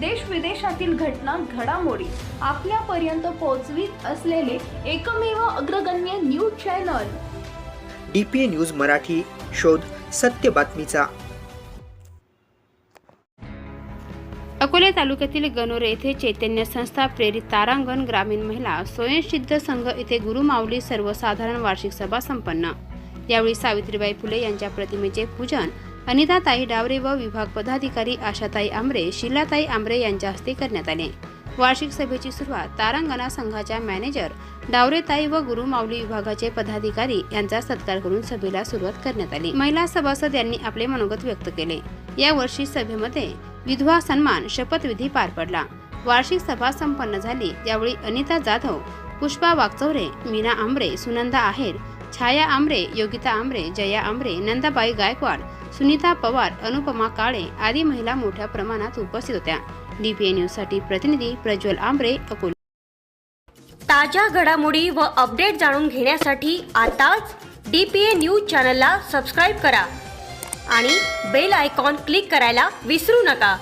देश विदेशातील घटना घडामोडी आपल्यापर्यंत पोहोचवीत असलेले एकमेव अग्रगण्य news channel. D P A news Marathi शोध सत्य बातमीचा. अकोले तालुक्यातील गणोरे येथे चैतन्य संस्था प्रेरित तारांगण ग्रामीण महिला स्वयंसिद्ध संघ येथे गुरुमाऊली सर्वसाधारण वार्षिक सभा संपन्न. यावेळी सावित्रीबाई फुले यांच्या प्रतिमेचे पूजन अनिताताई डावरे व विभाग पदाधिकारी आशाताई आंबरे शिलाताई आंबरे यांच्या हस्ते करण्यात आले. वार्षिक सभेची सुरुवात तारांगणा संघाच्या मॅनेजर डावरेताई व गुरुमावली विभागाचे पदाधिकारी यांचा सत्कार करून सभेला सुरुवात करण्यात आली. महिला सभासद यांनी आपले मनोगत व्यक्त केले. या वर्षी सभेमध्ये विधवा सन्मान शपथविधी पार पडला. वार्षिक सभा संपन्न झाली. यावेळी अनिता जाधव पुष्पा वागचौरे मीना आंबरे सुनंदा आहेर छाया आंबरे योगिता आंबरे जया आंबरे नंदाबाई गायकवाड सुनीता पवार अनुपमा काळे आदी महिला मोठ्या प्रमाणात उपस्थित होत्या डीपीए न्यूजसाठी प्रतिनिधी प्रज्वल आंबरे अकोले ताज्या घडामोडी व अपडेट जाणून घेण्यासाठी आताच डी पी ए न्यूज चॅनलला सबस्क्राईब करा आणि बेल आयकॉन क्लिक करायला विसरू नका.